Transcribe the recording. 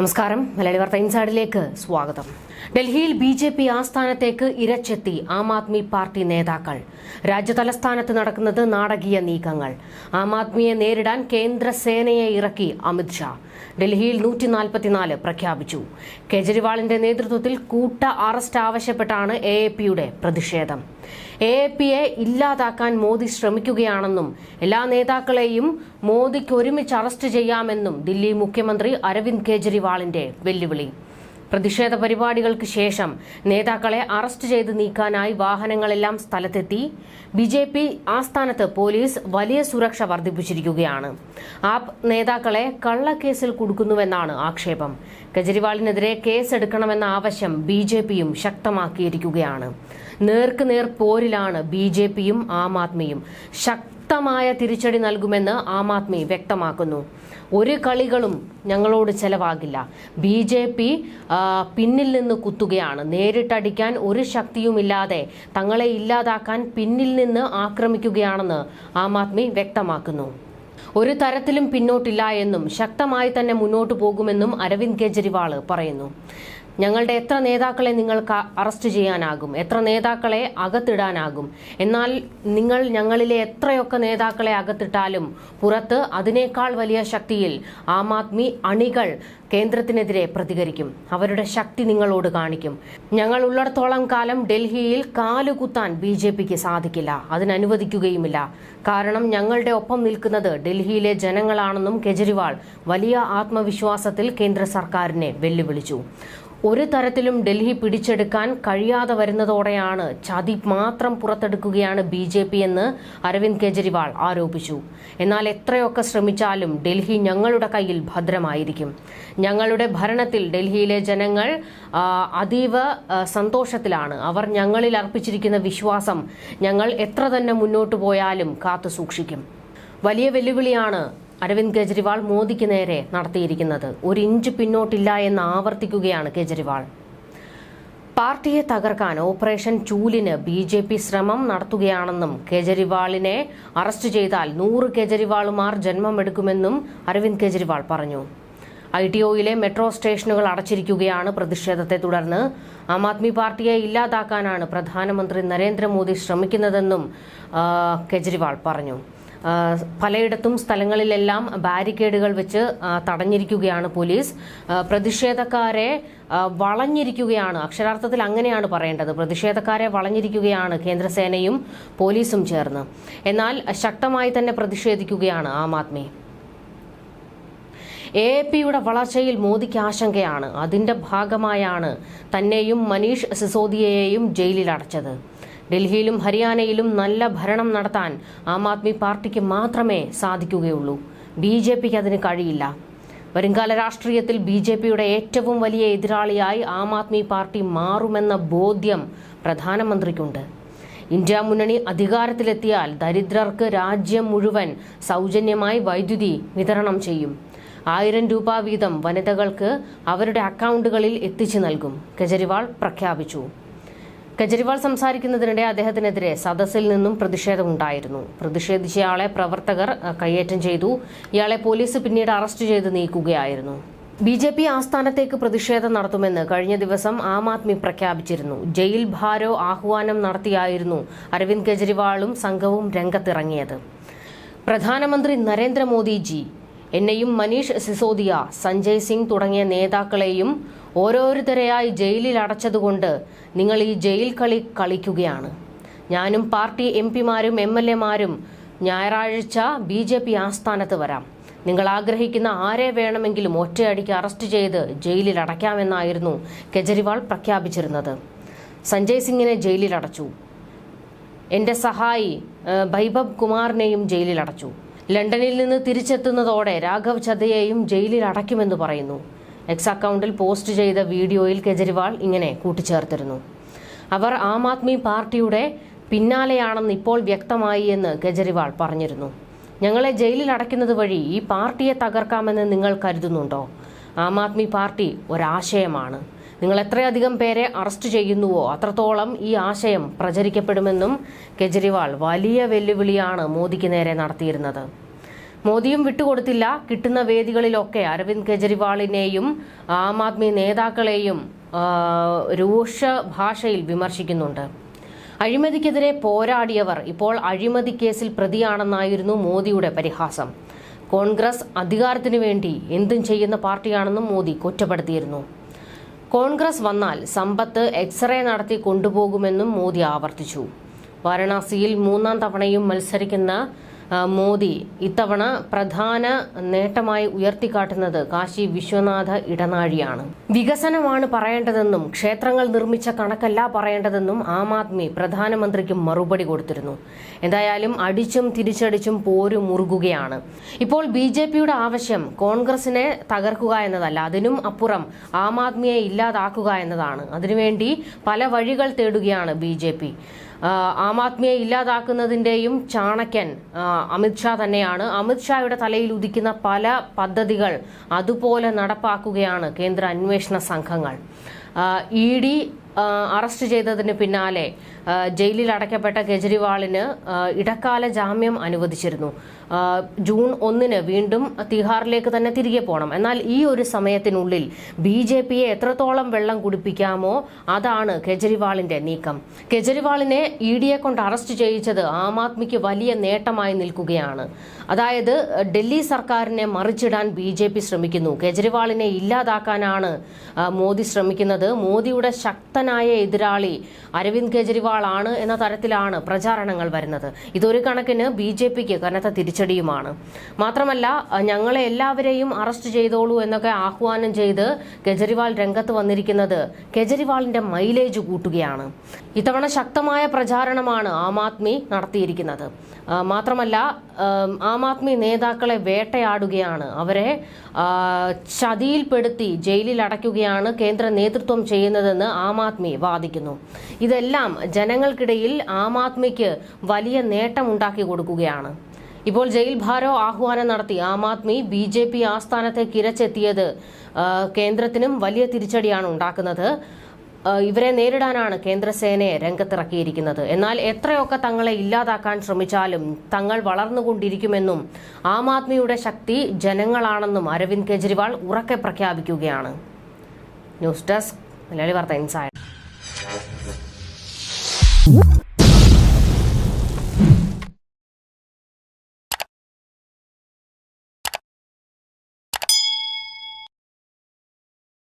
നമസ്കാരം. മലയാളി വാർത്ത ഇൻസൈഡിലേക്ക് സ്വാഗതം. ഡൽഹിയിൽ ബി ജെ പി ആസ്ഥാനത്തേക്ക് ഇരച്ചെത്തി ആം ആദ്മി പാർട്ടി നേതാക്കൾ. രാജ്യതലസ്ഥാനത്ത് നടക്കുന്നത് നാടകീയ നീക്കങ്ങൾ. ആം ആദ്മിയെ നേരിടാൻ കേന്ദ്ര സേനയെ ഇറക്കി അമിത്ഷാ ഡൽഹിയിൽ നൂറ്റി നാൽപ്പത്തിനാല് പ്രഖ്യാപിച്ചു. കേജ്രിവാളിന്റെ നേതൃത്വത്തിൽ കൂട്ട അറസ്റ്റ് ആവശ്യപ്പെട്ടാണ് എ പ്രതിഷേധം. എ എ പിയെ ഇല്ലാതാക്കാൻ മോദി ശ്രമിക്കുകയാണെന്നും എല്ലാ നേതാക്കളെയും മോദിക്ക് ഒരുമിച്ച് അറസ്റ്റ് ചെയ്യാമെന്നും ദില്ലി മുഖ്യമന്ത്രി അരവിന്ദ് കെജ്രിവാളിന്റെ വെല്ലുവിളി. പ്രതിഷേധ പരിപാടികൾക്ക് ശേഷം നേതാക്കളെ അറസ്റ്റ് ചെയ്ത് നീക്കാനായി വാഹനങ്ങളെല്ലാം സ്ഥലത്തെത്തി. ബി ജെ പി ആസ്ഥാനത്ത് പോലീസ് വലിയ സുരക്ഷ വർദ്ധിപ്പിച്ചിരിക്കുകയാണ്. ആപ് നേതാക്കളെ കള്ളക്കേസിൽ കുടുക്കുന്നുവെന്നാണ് ആക്ഷേപം. കെജ്രിവാളിനെതിരെ കേസെടുക്കണമെന്ന ആവശ്യം ബി ജെ പിയും ശക്തമാക്കിയിരിക്കുകയാണ്. നേർക്ക് നേർ പോരിലാണ് ബി ജെ പിയും ആം ആദ്മിയും ശക്തമായ തിരിച്ചടി നൽകുമെന്ന് ആം ആദ്മി വ്യക്തമാക്കുന്നു. ഒരു കളികളും ഞങ്ങളോട് ചെലവാകില്ല. ബി ജെ പി പിന്നിൽ നിന്ന് കുത്തുകയാണ്. നേരിട്ടടിക്കാൻ ഒരു ശക്തിയുമില്ലാതെ തങ്ങളെ ഇല്ലാതാക്കാൻ പിന്നിൽ നിന്ന് ആക്രമിക്കുകയാണെന്ന് ആം ആദ്മി വ്യക്തമാക്കുന്നു. ഒരു തരത്തിലും പിന്നോട്ടില്ല എന്നും ശക്തമായി തന്നെ മുന്നോട്ടു പോകുമെന്നും അരവിന്ദ് കെജ്രിവാൾ പറയുന്നു. ഞങ്ങളുടെ എത്ര നേതാക്കളെ നിങ്ങൾക്ക് അറസ്റ്റ് ചെയ്യാനാകും? എത്ര നേതാക്കളെ അകത്തിടാനാകും? എന്നാൽ നിങ്ങൾ ഞങ്ങളിലെ എത്രയൊക്കെ നേതാക്കളെ അകത്തിട്ടാലും പുറത്ത് അതിനേക്കാൾ വലിയ ശക്തിയിൽ ആം ആദ്മി അണികൾ കേന്ദ്രത്തിനെതിരെ പ്രതികരിക്കും. അവരുടെ ശക്തി നിങ്ങളോട് കാണിക്കും. ഞങ്ങൾ ഉള്ളിടത്തോളം കാലം ഡൽഹിയിൽ കാലുകുത്താൻ ബി ജെ പിക്ക് സാധിക്കില്ല. അതിനനുവദിക്കുകയുമില്ല. കാരണം ഞങ്ങളുടെ ഒപ്പം നിൽക്കുന്നത് ഡൽഹിയിലെ ജനങ്ങളാണെന്നും കെജ്രിവാൾ വലിയ ആത്മവിശ്വാസത്തിൽ കേന്ദ്ര സർക്കാരിനെ വെല്ലുവിളിച്ചു. ഒരു തരത്തിലും ഡൽഹി പിടിച്ചെടുക്കാൻ കഴിയാതെ വരുന്നതോടെയാണ് ചതി മാത്രം പുറത്തെടുക്കുകയാണ് ബി ജെ പി എന്ന് അരവിന്ദ് കെജ്രിവാൾ ആരോപിച്ചു. എന്നാൽ എത്രയൊക്കെ ശ്രമിച്ചാലും ഡൽഹി ഞങ്ങളുടെ കയ്യിൽ ഭദ്രമായിരിക്കും. ഞങ്ങളുടെ ഭരണത്തിൽ ഡൽഹിയിലെ ജനങ്ങൾ അതീവ സന്തോഷത്തിലാണ്. അവർ ഞങ്ങളിൽ അർപ്പിച്ചിരിക്കുന്ന വിശ്വാസം ഞങ്ങൾ എത്ര തന്നെ മുന്നോട്ട് പോയാലും കാത്തു സൂക്ഷിക്കും വലിയ വെല്ലുവിളിയാണ് അരവിന്ദ് കെജ്രിവാൾ മോദിക്ക് നേരെ നടത്തിയിരിക്കുന്നത്. ഒരു ഇഞ്ച് പിന്നോട്ടില്ല എന്ന് ആവർത്തിക്കുകയാണ് കെജ്രിവാൾ. പാർട്ടിയെ തകർക്കാൻ ഓപ്പറേഷൻ ചൂലിന് ബി ജെ പി ശ്രമം നടത്തുകയാണെന്നും കെജ്രിവാളിനെ അറസ്റ്റ് ചെയ്താൽ നൂറ് കെജ്രിവാളുമാർ ജന്മമെടുക്കുമെന്നും അരവിന്ദ് കെജ്രിവാൾ പറഞ്ഞു. ഐ ടി ഒയിലെ മെട്രോ സ്റ്റേഷനുകൾ അടച്ചിരിക്കുകയാണ് പ്രതിഷേധത്തെ തുടർന്ന്. ആം ആദ്മി പാർട്ടിയെ ഇല്ലാതാക്കാനാണ് പ്രധാനമന്ത്രി നരേന്ദ്രമോദി ശ്രമിക്കുന്നതെന്നും കെജ്രിവാൾ പറഞ്ഞു. പലയിടത്തും സ്ഥലങ്ങളിലെല്ലാം ബാരിക്കേഡുകൾ വെച്ച് തടഞ്ഞിരിക്കുകയാണ് പോലീസ്. പ്രതിഷേധക്കാരെ വളഞ്ഞിരിക്കുകയാണ്. അക്ഷരാർത്ഥത്തിൽ അങ്ങനെയാണ് പറയേണ്ടത്. പ്രതിഷേധക്കാരെ വളഞ്ഞിരിക്കുകയാണ് കേന്ദ്രസേനയും പോലീസും ചേർന്ന്. എന്നാൽ ശക്തമായി തന്നെ പ്രതിഷേധിക്കുകയാണ് ആം ആദ്മി. എ പിയുടെ വളർച്ചയിൽ മോദിക്ക് ആശങ്കയാണ്. അതിന്റെ ഭാഗമായാണ് തന്നെയും മനീഷ് സിസോദിയയെയും ജയിലിൽ അടച്ചത്. ഡൽഹിയിലും ഹരിയാനയിലും നല്ല ഭരണം നടത്താൻ ആം ആദ്മി പാർട്ടിക്ക് മാത്രമേ സാധിക്കുകയുള്ളൂ. ബി ജെ പിക്ക് അതിന് കഴിയില്ല. വരുംകാല രാഷ്ട്രീയത്തിൽ ബി ജെ പിയുടെ ഏറ്റവും വലിയ എതിരാളിയായി ആം ആദ്മി പാർട്ടി മാറുമെന്ന ബോധ്യം പ്രധാനമന്ത്രിക്കുണ്ട്. ഇന്ത്യ മുന്നണി അധികാരത്തിലെത്തിയാൽ ദരിദ്രർക്ക് രാജ്യം മുഴുവൻ സൗജന്യമായി വൈദ്യുതി വിതരണം ചെയ്യും. ആയിരം രൂപ വീതം വനിതകൾക്ക് അവരുടെ അക്കൗണ്ടുകളിൽ എത്തിച്ചു നൽകും കെജ്രിവാൾ പ്രഖ്യാപിച്ചു. കെജ്രിവാൾ സംസാരിക്കുന്നതിനിടെ അദ്ദേഹത്തിനെതിരെ സദസ്സിൽ നിന്നും പ്രതിഷേധമുണ്ടായിരുന്നു പ്രതിഷേധിച്ചയാളെ പ്രവർത്തകർ കയ്യേറ്റം ചെയ്തു. ഇയാളെ പോലീസ് പിന്നീട് അറസ്റ്റ് ചെയ്ത് നീക്കുകയായിരുന്നു. ബി ജെ പി ആസ്ഥാനത്തേക്ക് പ്രതിഷേധം നടത്തുമെന്ന് കഴിഞ്ഞ ദിവസം ആം ആദ്മി പ്രഖ്യാപിച്ചിരുന്നു. ജയിൽ ഭാരോ ആഹ്വാനം നടത്തിയായിരുന്നു അരവിന്ദ് കെജ്രിവാളും സംഘവും രംഗത്തിറങ്ങിയത്. പ്രധാനമന്ത്രി നരേന്ദ്രമോദിജി എന്നെയും മനീഷ് സിസോദിയ സഞ്ജയ് സിംഗ് തുടങ്ങിയ നേതാക്കളെയും ഓരോരുത്തരെയായി ജയിലിൽ അടച്ചതുകൊണ്ട് നിങ്ങൾ ഈ ജയിൽ കളി കളിക്കുകയാണ്. ഞാനും പാർട്ടി എം പിമാരും എം എൽ എമാരും ഞായറാഴ്ച ബി ജെ പി ആസ്ഥാനത്ത് വരാം. നിങ്ങൾ ആഗ്രഹിക്കുന്ന ആരെ വേണമെങ്കിലും ഒറ്റയടിക്ക് അറസ്റ്റ് ചെയ്ത് ജയിലിൽ അടയ്ക്കാമെന്നായിരുന്നു കെജ്രിവാൾ പ്രഖ്യാപിച്ചിരുന്നത്. സഞ്ജയ് സിംഗിനെ ജയിലിൽ അടച്ചു. എന്റെ സഹായി ബൈബബ് കുമാറിനെയും ജയിലിൽ അടച്ചു. ലണ്ടനിൽ നിന്ന് തിരിച്ചെത്തുന്നതോടെ രാഘവ് ചതയെയും ജയിലിൽ അടയ്ക്കുമെന്ന് പറയുന്നു. എക്സ് അക്കൗണ്ടിൽ പോസ്റ്റ് ചെയ്ത വീഡിയോയിൽ കെജ്രിവാൾ ഇങ്ങനെ കൂട്ടിച്ചേർത്തിരുന്നു. അവർ ആം ആദ്മി പാർട്ടിയുടെ പിന്നാലെയാണെന്ന് ഇപ്പോൾ വ്യക്തമായി എന്ന് കെജ്രിവാൾ പറഞ്ഞിരുന്നു. ഞങ്ങളെ ജയിലിൽ അടയ്ക്കുന്നത് വഴി ഈ പാർട്ടിയെ തകർക്കാമെന്ന് നിങ്ങൾ കരുതുന്നുണ്ടോ? ആം ആദ്മി പാർട്ടി ഒരാശയമാണ്. നിങ്ങൾ എത്രയധികം പേരെ അറസ്റ്റ് ചെയ്യുന്നുവോ അത്രത്തോളം ഈ ആശയം പ്രചരിക്കപ്പെടുമെന്നും കെജ്രിവാൾ വലിയ വെല്ലുവിളിയാണ് മോദിക്ക് നേരെ നടത്തിയിരുന്നത്. മോദിയും വിട്ടുകൊടുത്തില്ല. കിട്ടുന്ന വേദികളിലൊക്കെ അരവിന്ദ് കെജ്രിവാളിനെയും ആം ആദ്മി നേതാക്കളെയും രൂക്ഷ ഭാഷയിൽ വിമർശിക്കുന്നുണ്ട്. അഴിമതിക്കെതിരെ പോരാടിയവർ ഇപ്പോൾ അഴിമതി കേസിൽ പ്രതിയാണെന്നായിരുന്നു മോദിയുടെ പരിഹാസം. കോൺഗ്രസ് അധികാരത്തിനു വേണ്ടി എന്തും ചെയ്യുന്ന പാർട്ടിയാണെന്നും മോദി കുറ്റപ്പെടുത്തിയിരുന്നു. കോൺഗ്രസ് വന്നാൽ സമ്പത്ത് എക്സ്റേ നടത്തി കൊണ്ടുപോകുമെന്നും മോദി ആവർത്തിച്ചു. വാരണാസിയിൽ മൂന്നാം തവണയും മത്സരിക്കുന്ന മോദി ഇത്തവണ പ്രധാന നേട്ടമായി ഉയർത്തിക്കാട്ടുന്നത് കാശി വിശ്വനാഥ ഇടനാഴിയാണ്. വികസനമാണ് പറയേണ്ടതെന്നും ക്ഷേത്രങ്ങൾ നിർമ്മിച്ച കണക്കല്ല പറയേണ്ടതെന്നും ആം ആദ്മി പ്രധാനമന്ത്രിക്ക് മറുപടി കൊടുത്തിരുന്നു. എന്തായാലും അടിച്ചും തിരിച്ചടിച്ചും പോര് മുറുകുകയാണ്. ഇപ്പോൾ ബി ജെ പിയുടെ ആവശ്യം കോൺഗ്രസിനെ തകർക്കുക എന്നതല്ല അതിനും അപ്പുറം ആം ആദ്മിയെ ഇല്ലാതാക്കുക എന്നതാണ്. അതിനുവേണ്ടി പല വഴികൾ തേടുകയാണ് ബി ജെ പി. ആം ആദ്മിയെ ഇല്ലാതാക്കുന്നതിന്റെയും ചാണക്യൻ അമിത്ഷാ തന്നെയാണ്. അമിത്ഷായുടെ തലയിൽ ഉദിക്കുന്ന പല പദ്ധതികൾ അതുപോലെ നടപ്പാക്കുകയാണ് കേന്ദ്ര അന്വേഷണ സംഘങ്ങൾ. ഇ ഡി അറസ്റ്റ് ചെയ്തതിന് പിന്നാലെ ജയിലിൽ അടയ്ക്കപ്പെട്ട കെജ്രിവാളിന് ഇടക്കാല ജാമ്യം അനുവദിച്ചിരുന്നു. ജൂൺ ഒന്നിന് വീണ്ടും തിഹാറിലേക്ക് തന്നെ തിരികെ പോകണം എന്നാൽ ഈ ഒരു സമയത്തിനുള്ളിൽ ബി ജെ പിയെ എത്രത്തോളം വെള്ളം കുടിപ്പിക്കാമോ അതാണ് കെജ്രിവാളിന്റെ നീക്കം. കെജ്രിവാളിനെ ഇ ഡിയെ കൊണ്ട് അറസ്റ്റ് ചെയ്യിച്ചത് ആം ആദ്മിക്ക് വലിയ നേട്ടമായി നിൽക്കുകയാണ്. അതായത് ഡൽഹി സർക്കാരിനെ മറിച്ചിടാൻ ബി ജെ പി ശ്രമിക്കുന്നു. കെജ്രിവാളിനെ ഇല്ലാതാക്കാനാണ് മോദി ശ്രമിക്കുന്നത്. മോദിയുടെ ശക്തനായ എതിരാളി അരവിന്ദ് കെജ്രിവാൾ ആണ് എന്ന തരത്തിലാണ് പ്രചാരണങ്ങൾ വരുന്നത്. ഇതൊരു കണക്കിന് ബി ജെ പിക്ക് കനത്ത തിരിച്ചടിയുമാണ്. മാത്രമല്ല ഞങ്ങളെ എല്ലാവരെയും അറസ്റ്റ് ചെയ്തോളൂ എന്നൊക്കെ ആഹ്വാനം ചെയ്ത് കെജ്രിവാൾ രംഗത്ത് വന്നിരിക്കുന്നത് കെജ്രിവാളിന്റെ മൈലേജ് കൂട്ടുകയാണ്. ഇത്തവണ ശക്തമായ പ്രചാരണമാണ് ആം ആദ്മി നടത്തിയിരിക്കുന്നത്. മാത്രമല്ല ആം, ആദ്മി നേതാക്കളെ വേട്ടയാടുകയാണ്. അവരെ ചതിയിൽപ്പെടുത്തി ജയിലിൽ അടയ്ക്കുകയാണ് കേന്ദ്ര നേതൃത്വം ചെയ്യുന്നതെന്ന് ആം ആദ്മി വാദിക്കുന്നു. ഇതെല്ലാം ജനങ്ങൾക്കിടയിൽ ആം ആദ്മിക്ക് വലിയ നേട്ടമുണ്ടാക്കി കൊടുക്കുകയാണ്. ഇപ്പോൾ ജയിൽ ഭാരോ ആഹ്വാനം നടത്തി. Aam Aadmi B J P ആസ്ഥാനത്തേക്ക് ഇരച്ചെത്തിയത് കേന്ദ്രത്തിനും വലിയ തിരിച്ചടിയാണ് ഉണ്ടാക്കുന്നത്. ഇവരെ നേരിടാനാണ് കേന്ദ്രസേനയെ രംഗത്തിറക്കിയിരിക്കുന്നത്. എന്നാൽ എത്രയൊക്കെ തങ്ങളെ ഇല്ലാതാക്കാൻ ശ്രമിച്ചാലും തങ്ങൾ വളർന്നുകൊണ്ടിരിക്കുമെന്നും ആം ആദ്മിയുടെ ശക്തി ജനങ്ങളാണെന്നും അരവിന്ദ് കെജ്രിവാൾ ഉറക്കെ പ്രഖ്യാപിക്കുകയാണ്. ന്യൂസ് ഡെസ്ക് മലയാളി വാർത്ത ഇൻസൈഡ്.